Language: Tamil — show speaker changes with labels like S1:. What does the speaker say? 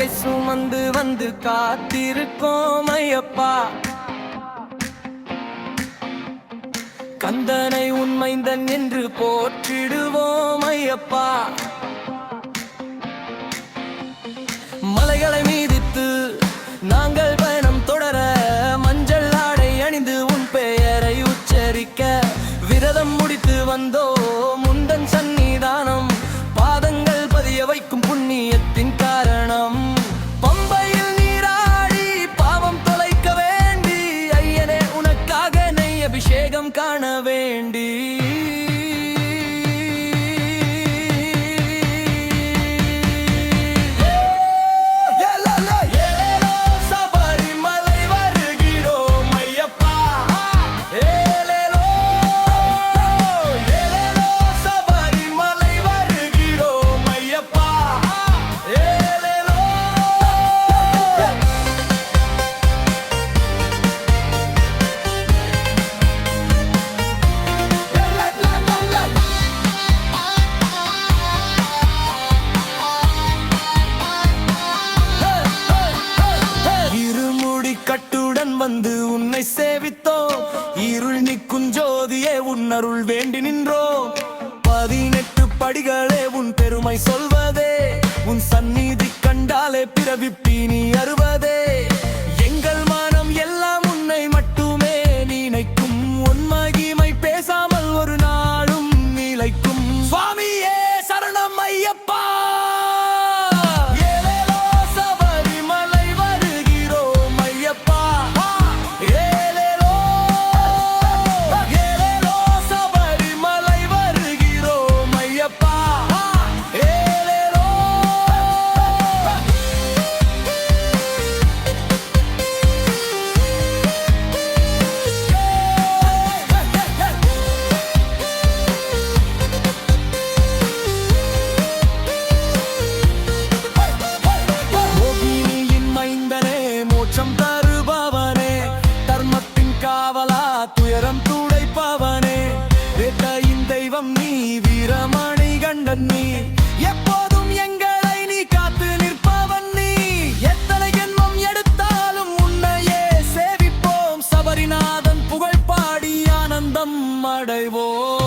S1: வந்து காத்திருக்கோம் ஐயப்பா. கந்தனை உண்மைந்தன் என்று போற்றிடுவோம் ஐயப்பா. மலைகளை மீதித்து நாங்கள் பயணம் தொடர மஞ்சள் ஆடை அணிந்து உன் பெயரை உச்சரிக்க விரதம் முடித்து வந்தோ முந்தன் சந்நிதானம் பாதங்கள் பதிய வைக்கும் புண்ணியத்தின் அபிஷேகம் காண வேண்டி. வந்து உன்னை சேவித்தோம். இருள் நிற்கும் ஜோதியே உன் அருள் வேண்டி நின்றோம். பதினெட்டு படிகளே உன் பெருமை சொல்வதே. உன் சந்நிதி கண்டாலே பிறவிப்பி வெளிச்சம் தருபவனே. தர்மத்தின் காவலா துயரம் துடைப்பவனே. வேட்டையின் தெய்வம் நீ வீரமணி கண்டன் நீ. எப்போதும் எங்களை நீ காத்து நிற்பவன் நீ. எத்தனை ஜென்மம் எடுத்தாலும் உன்னையே சேவிப்போம். சபரிநாதன் புகழ் பாடி ஆனந்தம் அடைவோம்.